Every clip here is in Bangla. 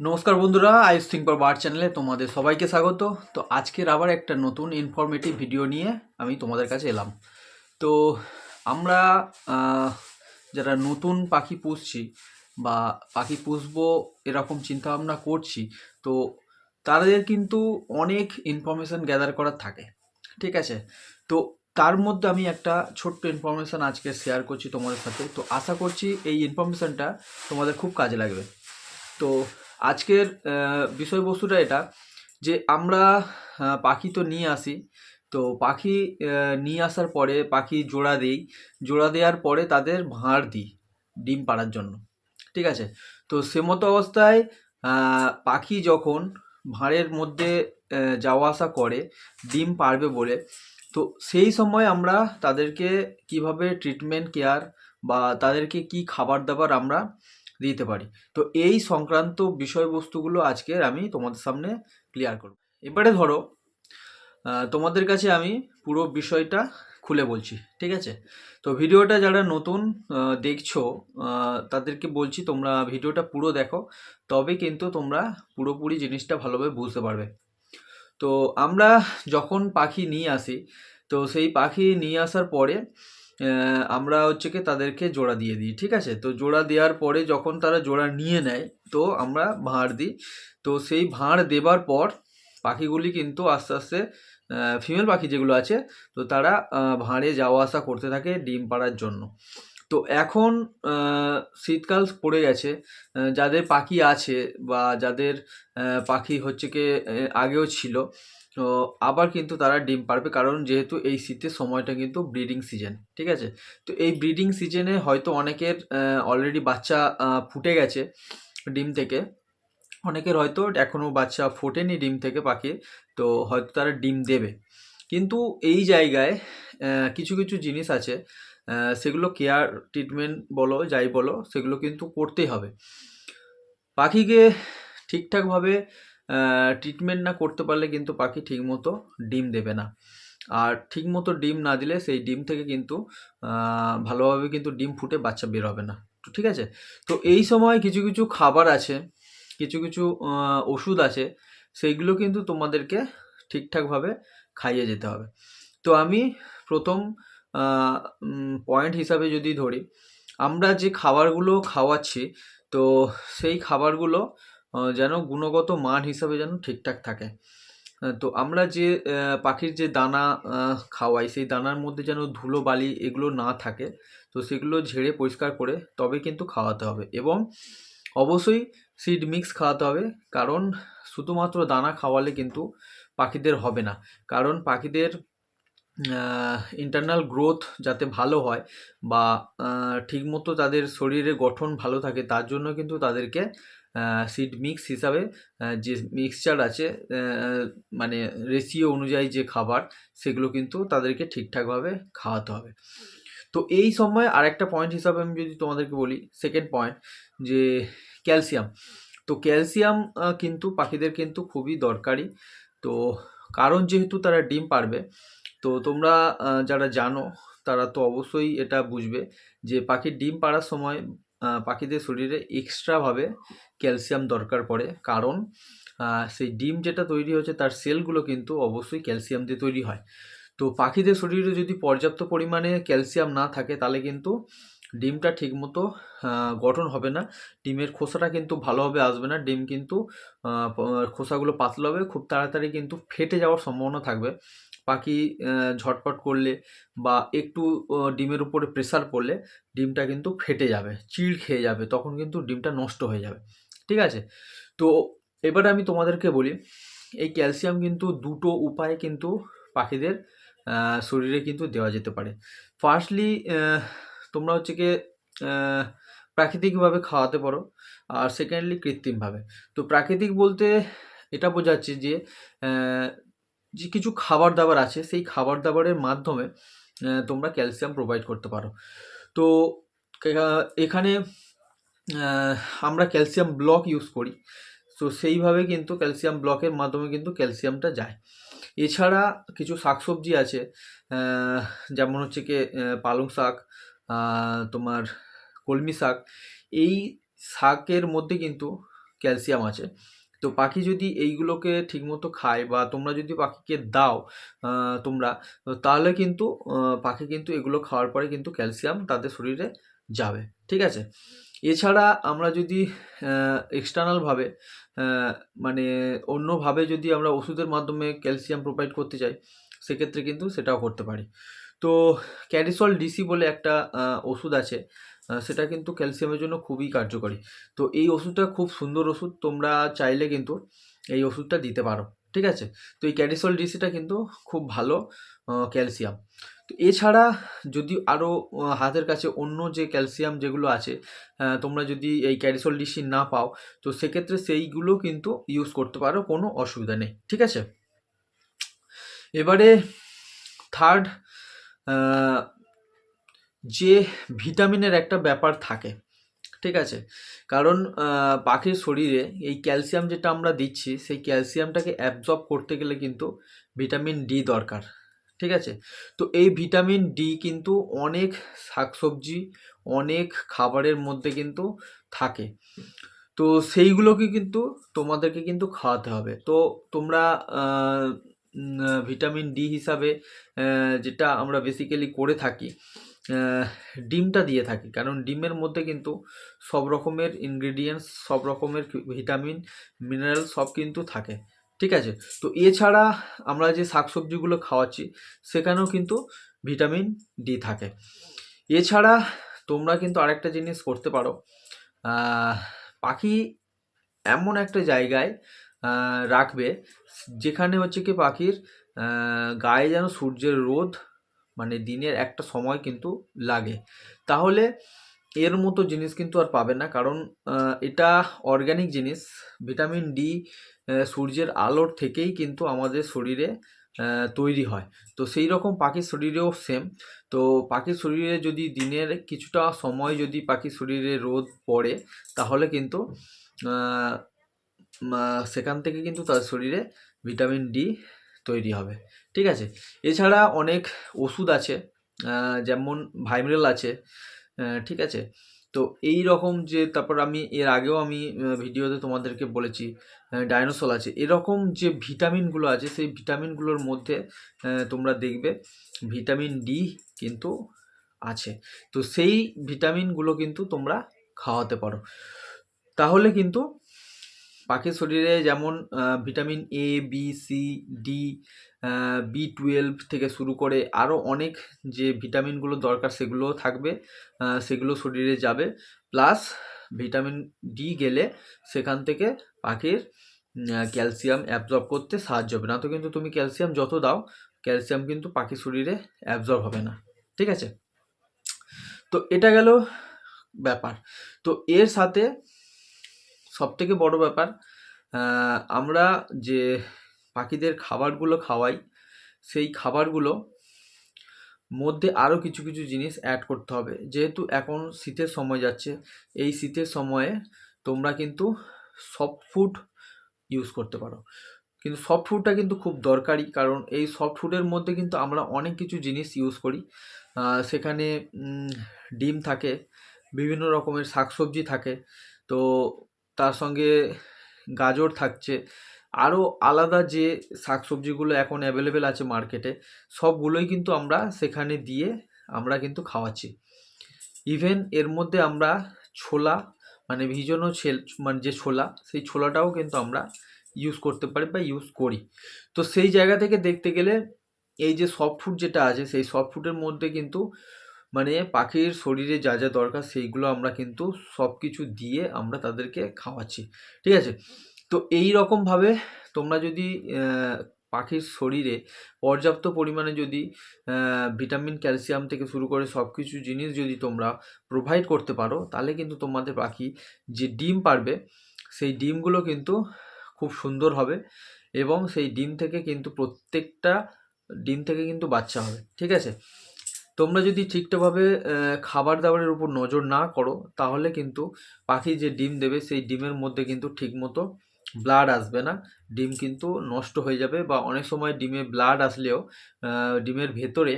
নমস্কার বন্ধুরা থিঙ্ক ফর বার চ্যানেলে তোমাদের সবাইকে স্বাগত। তো আজকের আবার একটা নতুন ইনফরমেটিভ ভিডিও নিয়ে আমি তোমাদের কাছে এলাম। তো আমরা যারা নতুন পাখি পুষছি বা পাখি পুষবো এরকম চিন্তাভাবনা করছি, তো তাদের কিন্তু অনেক ইনফরমেশান গ্যাদার করার থাকে, ঠিক আছে? তো তার মধ্যে আমি একটা ছোট্ট ইনফরমেশান আজকে শেয়ার করছি তোমাদের সাথে। তো আশা করছি এই ইনফরমেশানটা তোমাদের খুব কাজে লাগবে। তো আজকের বিষয়বস্তুটা এটা যে আমরা পাখি তো নিয়ে আসি। তো পাখি নিয়ে আসার পরে পাখি জোড়া দিই। জোড়া দেওয়ার পরে তাদের ভাঁড় দিই ডিম পাড়ার জন্য। ঠিক আছে? তো সে মতো অবস্থায় পাখি যখন ভাঁড়ের মধ্যে যাওয়া আসা করে, ডিম পারবে বলে, তো সেই সময় আমরা তাদেরকে কীভাবে ট্রিটমেন্ট কেয়ার বা তাদেরকে কি খাবার দাবার আমরা দিতে পারি। তো এই সংক্রান্ত বিষয়বস্তুগুলো আজকের আমি তোমাদের সামনে ক্লিয়ার করব। এবারে ধরো তোমাদের কাছে আমি পুরো বিষয়টা খুলে বলছি, ঠিক আছে? তো ভিডিওটা যারা নতুন দেখছ তাদেরকে বলছি তোমরা ভিডিওটা পুরো দেখো, তবে কিন্তু তোমরা পুরোপুরি জিনিসটা ভালোভাবে বুঝতে পারবে। তো আমরা যখন পাখি নিয়ে আসি, তো সেই পাখি নিয়ে আসার পরে আমরা হচ্ছে কি তাদেরকে জোড়া দিয়ে দিই, ঠিক আছে? তো জোড়া দেওয়ার পরে যখন তারা জোড়া নিয়ে নেয়, তো আমরা ভাঁড় দিই। তো সেই ভাঁড় দেবার পর পাখিগুলি কিন্তু আস্তে আস্তে ফিমেল পাখি যেগুলো আছে, তো তারা ভাঁড়ে যাওয়া আসা করতে থাকে ডিম পাড়ার জন্য। তো এখন শীতকাল পড়ে গেছে যাদের পাখি আছে বা যাদের পাখি হচ্ছে কি আগেও ছিল তো আবার কিন্তু তারা ডিম পারবে কারণ যেহেতু এই শীতের সময়টা কিন্তু ব্রিডিং সিজন ঠিক আছে? তো এই ব্রিডিং সিজনে হয়তো অনেকের অলরেডি বাচ্চা ফুটে গেছে ডিম থেকে। অনেকের হয়তো এখনও বাচ্চা ফোটেনি ডিম থেকে পাখি তো হয়তো তারা ডিম দেবে। কিন্তু এই জায়গায় কিছু কিছু জিনিস আছে সেগুলো কেয়ার ট্রিটমেন্ট বলো, যাই বলো, সেগুলো কিন্তু করতেই হবে। পাখিকে ঠিকঠাকভাবে ট্রিটমেন্ট না করতে পারলে কিন্তু পাখি ঠিকমতো ডিম দেবে না। আর ঠিকমতো ডিম না দিলে সেই ডিম থেকে কিন্তু ভালোভাবে কিন্তু ডিম ফুটে বাচ্চা বের হবে না। ঠিক আছে? তো এই সময় কিছু কিছু খাবার আছে, কিছু কিছু ওষুধ আছে, সেইগুলো কিন্তু তোমাদেরকে ঠিকঠাকভাবে খাইয়ে যেতে হবে। তো আমি প্রথম পয়েন্ট হিসাবে যদি ধরি, আমরা যে খাবারগুলো খাওয়াচ্ছি, তো সেই খাবারগুলো যেন গুণগত মান হিসাবে যেন ঠিকঠাক থাকে। তো আমরা যে পাখির যে দানা খাওয়াই, সেই দানার মধ্যে যেন ধুলো, বালি এগুলো না থাকে, তো সেগুলো ঝেড়ে পরিষ্কার করে তবে কিন্তু খাওয়াতে হবে এবং অবশ্যই সিড মিক্স খাওয়াতে হবে, কারণ শুধুমাত্র দানা খাওয়ালে কিন্তু পাখিদের হবে না। কারণ পাখিদের ইন্টারনাল গ্রোথ যাতে ভালো হয় বা ঠিকমতো তাদের শরীরের গঠন ভালো থাকে, তার জন্য কিন্তু তাদেরকে সিড মিক্স হিসাবে যে মিক্সচার আছে মানে রেশিও অনুযায়ী যে খাবার, সেগুলো কিন্তু তাদেরকে ঠিকঠাকভাবে খাওয়াতে হবে। তো এই সময় আরেকটা পয়েন্ট হিসাবে আমি যদি তোমাদেরকে বলি সেকেন্ড পয়েন্ট যে ক্যালসিয়াম তো ক্যালসিয়াম কিন্তু পাখিদের কিন্তু খুবই দরকারি। তো কারণ যেহেতু তারা ডিম পারবে, তো তোমরা যারা জানো, তারা তো অবশ্যই এটা বুঝবে যে পাখির ডিম পাড়ার সময় পাখিদের শরীরে এক্সট্রাভাবে ক্যালসিয়াম দরকার পড়ে। কারণ সেই ডিম যেটা তৈরি হচ্ছে তার সেলগুলো কিন্তু অবশ্যই ক্যালসিয়াম দিয়ে তৈরি হয়। তো পাখিদের শরীরে যদি পর্যাপ্ত পরিমাণে ক্যালসিয়াম না থাকে, তাহলে কিন্তু ডিমটা ঠিকমতো গঠন হবে না। ডিমের খোসাটা কিন্তু ভালোভাবে আসবে না। ডিম কিন্তু খোসাগুলো পাতলা হবে, খুব তাড়াতাড়ি কিন্তু ফেটে যাওয়ার সম্ভাবনা থাকবে। পাখি ঝটপট করলে বা একটু ডিমের উপরে প্রেসার পড়লে ডিমটা কিন্তু ফেটে যাবে, চিড় খেয়ে যাবে, তখন কিন্তু ডিমটা নষ্ট হয়ে যাবে। ঠিক আছে? তো এবারে আমি তোমাদেরকে বলি, এই ক্যালসিয়াম কিন্তু দুটো উপায়ে কিন্তু পাখিদের শরীরে কিন্তু দেওয়া যেতে পারে। ফার্স্টলি তোমরা হচ্ছে কি প্রাকৃতিকভাবে খাওয়াতে পারো আর সেকেন্ডলি কৃত্রিমভাবে। তো প্রাকৃতিক বলতে এটা বোঝাচ্ছে যে যে কিছু খাবার দাবার আছে, সেই খাবার দাবারের মাধ্যমে তোমরা ক্যালসিয়াম প্রোভাইড করতে পারো। তো এখানে আমরা ক্যালসিয়াম ব্লক ইউজ করি। তো সেইভাবে কিন্তু ক্যালসিয়াম ব্লকের মাধ্যমে কিন্তু ক্যালসিয়ামটা যায়। এছাড়া কিছু শাকসবজি আছে যেমন হচ্ছে কি পালং শাক তোমার কলমি শাক, এই শাকের মধ্যে কিন্তু ক্যালসিয়াম আছে। তো পাখি যদি এইগুলোকে ঠিকমতো খায় বা তোমরা যদি পাখিকে দাও তোমরা তাহলে কিন্তু পাখি কিন্তু এগুলো খাওয়ার পরে কিন্তু ক্যালসিয়াম তাদের শরীরে যাবে, ঠিক আছে? এছাড়া আমরা যদি এক্সটার্নালভাবে মানে অন্যভাবে যদি আমরা ওষুধের মাধ্যমে ক্যালসিয়াম প্রোভাইড করতে চাই, সেক্ষেত্রে কিন্তু সেটাও করতে পারি। তো ক্যারিসল ডিসি বলে একটা ওষুধ আছে সেটা কিন্তু ক্যালসিয়ামের জন্য খুবই কার্যকরী। তো এই ওষুধটা খুব সুন্দর ওষুধ, তোমরা চাইলে কিন্তু এই ওষুধটা দিতে পারো, ঠিক আছে? তো এই ক্যারিসল ডিসিটা কিন্তু খুব ভালো ক্যালসিয়াম তো এছাড়া যদি আরও হাতের কাছে অন্য যে ক্যালসিয়াম যেগুলো আছে তোমরা যদি এই ক্যারিসল ডিসি না পাও, তো সেক্ষেত্রে সেইগুলো কিন্তু ইউজ করতে পারো, কোনো অসুবিধা নেই, ঠিক আছে? এবারে থার্ড যে ভিটামিনের একটা ব্যাপার থাকে, ঠিক আছে? কারণ পাখির শরীরে এই ক্যালসিয়াম যেটা আমরা দিচ্ছি, সেই ক্যালসিয়ামটাকে অ্যাবজর্ব করতে গেলে কিন্তু ভিটামিন ডি দরকার, ঠিক আছে? তো এই ভিটামিন ডি কিন্তু অনেক শাকসবজি, অনেক খাবারের মধ্যে কিন্তু থাকে। তো সেইগুলোকে কিন্তু তোমাদেরকে কিন্তু খাওয়াতে হবে। তো তোমরা ভিটামিন ডি হিসাবে যেটা আমরা বেসিক্যালি করে থাকি ডিমটা দিয়ে থাকি। কারণ ডিমের মধ্যে কিন্তু সব রকমের ইনগ্রেডিয়েন্টস সব রকমের ভিটামিন মিনারেল সব কিন্তু থাকে। ঠিক আছে? তো এছাড়া আমরা যে শাকসবজিগুলো খাওয়াচ্ছি, সেখানেও কিন্তু ভিটামিন ডি থাকে। এছাড়া তোমরা কিন্তু আরেকটা জিনিস করতে পারো। পাখি এমন একটা জায়গায় রাখবে, যেখানে হচ্ছে কি পাখির গায়ে যেন সূর্যের রোদ মানে দিনের একটা সময় কিন্তু লাগে। তাহলে এর মতো জিনিস কিন্তু আর পাবে না। কারণ এটা অর্গ্যানিক জিনিস। ভিটামিন ডি সূর্যের আলোর থেকেই কিন্তু আমাদের শরীরে তৈরি হয়। তো সেই রকম পাখির শরীরেও সেম তো পাখির শরীরে যদি দিনের কিছুটা সময় যদি পাখির শরীরে রোদ পড়ে, তাহলে কিন্তু সেখান থেকে কিন্তু তার শরীরে ভিটামিন ডি তৈরি হবে। ঠিক আছে? এছাড়া অনেক ওষুধ আছে যেমন ভাইমিরাল আছে ঠিক আছে? তো এই রকম যে, তারপর আমি, এর আগেও আমি ভিডিওতে তোমাদেরকে বলেছি ডাইনোসল আছে। এরকম যে ভিটামিনগুলো আছে, সেই ভিটামিনগুলোর মধ্যে তোমরা দেখবে ভিটামিন ডি কিন্তু আছে। তো সেই ভিটামিনগুলো কিন্তু তোমরা খাওয়াতে পারো। তাহলে কিন্তু পাখির শরীরে যেমন vitamin A B C D B twelve থেকে শুরু করে আরও অনেক যে ভিটামিনগুলো দরকার সেগুলোও থাকবে সেগুলো শরীরে যাবে। প্লাস ভিটামিন ডি গেলে সেখান থেকে পাখির ক্যালসিয়াম অ্যাবজর্ব করতে সাহায্য হবে। না তো কিন্তু তুমি ক্যালসিয়াম যত দাও, ক্যালসিয়াম কিন্তু পাখির শরীরে অ্যাবজর্ব হবে না। ঠিক আছে? তো এটা গেল ব্যাপার। তো এর সাথে সবথেকে বড় ব্যাপার আমরা যে পাখিদের খাবারগুলো খাওয়াই, সেই খাবারগুলো মধ্যে আরও কিছু কিছু জিনিস অ্যাড করতে হবে। যেহেতু এখন শীতের সময় যাচ্ছে, এই শীতের সময়ে তোমরা কিন্তু সফট ফুড ইউজ করতে পারো। কিন্তু সফট ফুডটা কিন্তু খুব দরকারি, কারণ এই সফট ফুডের মধ্যে কিন্তু আমরা অনেক কিছু জিনিস ইউজ করি। সেখানে ডিম থাকে, বিভিন্ন রকমের শাকসবজি থাকে। তো তার সঙ্গে গাজর থাকছে। আরও আলাদা যে শাকসবজিগুলো এখন অ্যাভেলেবেল আছে মার্কেটে সবগুলোই কিন্তু আমরা সেখানে দিয়ে আমরা কিন্তু খাওয়াচ্ছি। ইভেন এর মধ্যে আমরা ছোলা মানে ভিজানো ছেল মানে যে ছোলা, সেই ছোলাটাও কিন্তু আমরা ইউজ করতে পারি বা ইউজ করি। তো সেই জায়গা থেকে দেখতে গেলে এই যে সফট ফুড যেটা আছে, সেই সফট ফুডের মধ্যে কিন্তু মানে পাখির শরীরে যা যা দরকার সেইগুলো আমরা কিন্তু সব কিছু দিয়ে আমরা তাদেরকে খাওয়াচ্ছি, ঠিক আছে? তো এই রকমভাবে তোমরা যদি পাখির শরীরে পর্যাপ্ত পরিমাণে যদি ভিটামিন, ক্যালসিয়াম থেকে শুরু করে সব কিছু জিনিস যদি তোমরা প্রোভাইড করতে পারো, তাহলে কিন্তু তোমাদের পাখি যে ডিম পারবে, সেই ডিমগুলো কিন্তু খুব সুন্দর হবে এবং সেই ডিম থেকে কিন্তু প্রত্যেকটা, ডিম থেকে কিন্তু বাচ্চা হবে, ঠিক আছে? তোমরা যদি ঠিকঠাকভাবে খাবার দাবারের উপর নজর না করো, তাহলে কিন্তু পাখি যে ডিম দেবে, সেই ডিমের মধ্যে কিন্তু ঠিকমতো ব্লাড আসবে না। ডিম কিন্তু নষ্ট হয়ে যাবে বা অনেক সময় ডিমে ব্লাড আসলেও ডিমের ভেতরে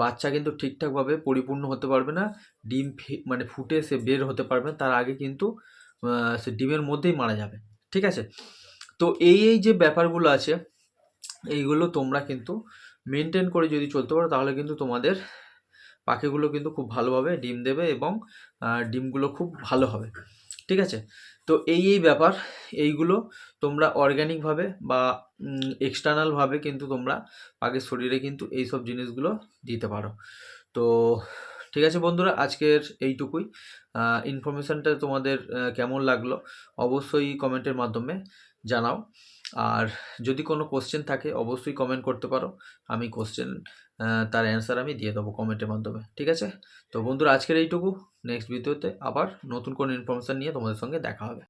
বাচ্চা কিন্তু ঠিকঠাকভাবে পরিপূর্ণ হতে পারবে না। ডিম মানে ফুটে সে বের হতে পারবে না, তার আগে কিন্তু সে ডিমের মধ্যেই মারা যাবে। ঠিক আছে? তো এই এই যে ব্যাপারগুলো আছে, এইগুলো তোমরা কিন্তু মেনটেন করে যদি চলতে পারো, তাহলে কিন্তু তোমাদের পাখিগুলো কিন্তু খুব ভালোভাবে ডিম দেবে এবং ডিমগুলো খুব ভালো হবে। ঠিক আছে? তো এই এই ব্যাপার, এইগুলো তোমরা অর্গ্যানিকভাবে বা এক্সটার্নালভাবে কিন্তু তোমরা পাখির শরীরে কিন্তু এই সব জিনিসগুলো দিতে পারো। তো, ঠিক আছে বন্ধুরা? আজকের এইটুকুই। ইনফরমেশানটা তোমাদের কেমন লাগল অবশ্যই কমেন্টের মাধ্যমে জানাও। আর যদি কোনো কোশ্চেন থাকে, অবশ্যই কমেন্ট করতে পারো। আমি কোশ্চেন তার অ্যান্সার আমি দিয়ে দেবো কমেন্টের মাধ্যমে, ঠিক আছে? তো বন্ধুরা, আজকের এইটুকু। নেক্সট ভিডিওতে আবার নতুন কোনো ইনফরমেশান নিয়ে তোমাদের সঙ্গে দেখা হবে।